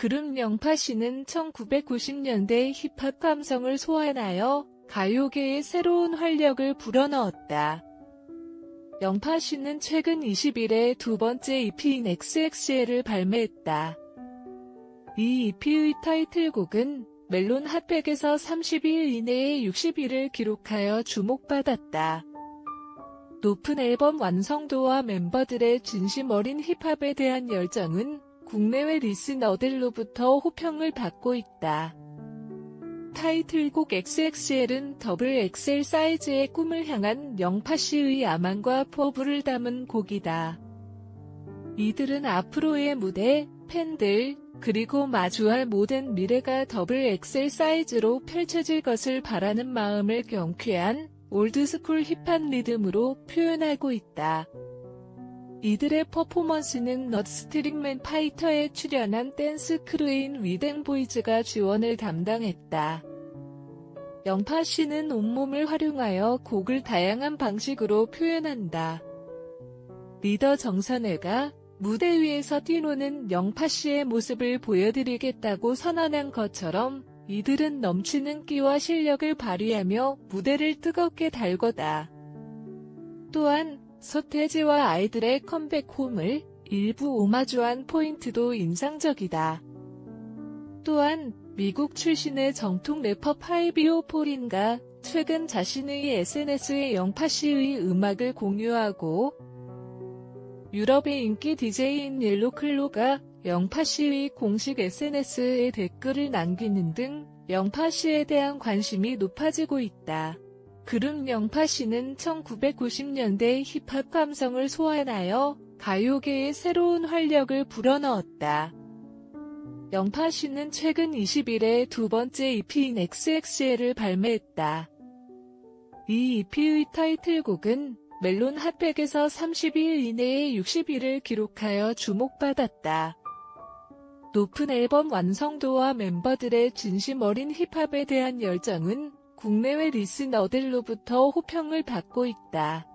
그룹 영파씨는 1990년대 힙합 감성을 소환하여 가요계에 새로운 활력을 불어넣었다. 영파씨는 최근 20일에 두 번째 EP인 XXL을 발매했다. 이 EP의 타이틀곡은 멜론 핫백에서 30일 이내에 60일을 기록하여 주목받았다. 높은 앨범 완성도와 멤버들의 진심 어린 힙합에 대한 열정은 국내외 리스너들로부터 호평을 받고 있다. 타이틀곡 XXL은 더블 XL 사이즈의 꿈을 향한 영파씨의 야망과 포부를 담은 곡이다. 이들은 앞으로의 무대, 팬들, 그리고 마주할 모든 미래가 더블 XL 사이즈로 펼쳐질 것을 바라는 마음을 경쾌한 올드스쿨 힙한 리듬으로 표현하고 있다. 이들의 퍼포먼스는 넛스트링맨 파이터에 출연한 댄스 크루인 위댕보이즈가 지원을 담당했다. 영파 씨는 온몸을 활용하여 곡을 다양한 방식으로 표현한다. 리더 정선혜가 무대 위에서 뛰노는 영파 씨의 모습을 보여드리겠다고 선언한 것처럼 이들은 넘치는 끼와 실력을 발휘하며 무대를 뜨겁게 달거다. 또한 서태지와 아이들의 컴백 홈을 일부 오마주한 포인트도 인상적이다. 또한 미국 출신의 정통 래퍼 파이비오 폴인가 최근 자신의 SNS에 영파 씨의 음악을 공유하고 유럽의 인기 DJ인 옐로클로가 영파 씨의 공식 SNS에 댓글을 남기는 등 영파 씨에 대한 관심이 높아지고 있다. 그룹 영파 씨는 1990년대 힙합 감성을 소환하여 가요계에 새로운 활력을 불어넣었다. 영파 씨는 최근 20일에 두 번째 EP인 XXL을 발매했다. 이 EP의 타이틀곡은 멜론 핫백에서 30일 이내에 60일을 기록하여 주목받았다. 높은 앨범 완성도와 멤버들의 진심 어린 힙합에 대한 열정은 국내외 리스너들로부터 호평을 받고 있다.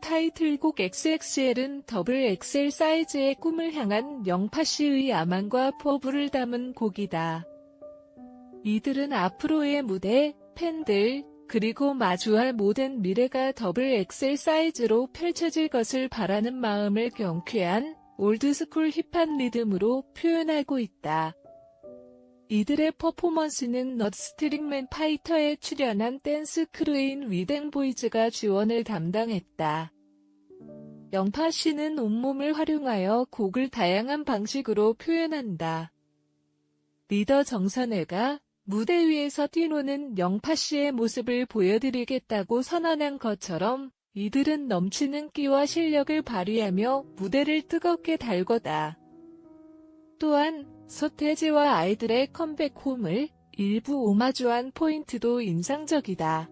타이틀곡 XXL은 더블 XL 사이즈의 꿈을 향한 영파 씨의 야망과 포부를 담은 곡이다. 이들은 앞으로의 무대, 팬들, 그리고 마주할 모든 미래가 더블 XL 사이즈로 펼쳐질 것을 바라는 마음을 경쾌한 올드스쿨 힙한 리듬으로 표현하고 있다. 이들의 퍼포먼스는 넛스트링맨 파이터에 출연한 댄스 크루인 위댕보이즈가 지원을 담당했다. 영파 씨는 온몸을 활용하여 곡을 다양한 방식으로 표현한다. 리더 정선혜가 무대 위에서 뛰노는 영파 씨의 모습을 보여드리겠다고 선언한 것처럼 이들은 넘치는 끼와 실력을 발휘하며 무대를 뜨겁게 달거다. 또한 서태지와 아이들의 컴백 홈을 일부 오마주한 포인트도 인상적이다.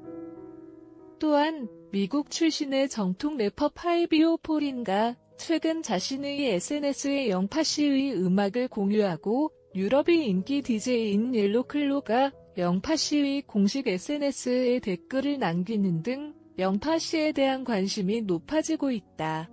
또한 미국 출신의 정통 래퍼 파이비오 폴인가 최근 자신의 SNS에 영파 씨의 음악을 공유하고 유럽의 인기 DJ인 옐로클로가 영파 씨의 공식 SNS에 댓글을 남기는 등 영파 씨에 대한 관심이 높아지고 있다.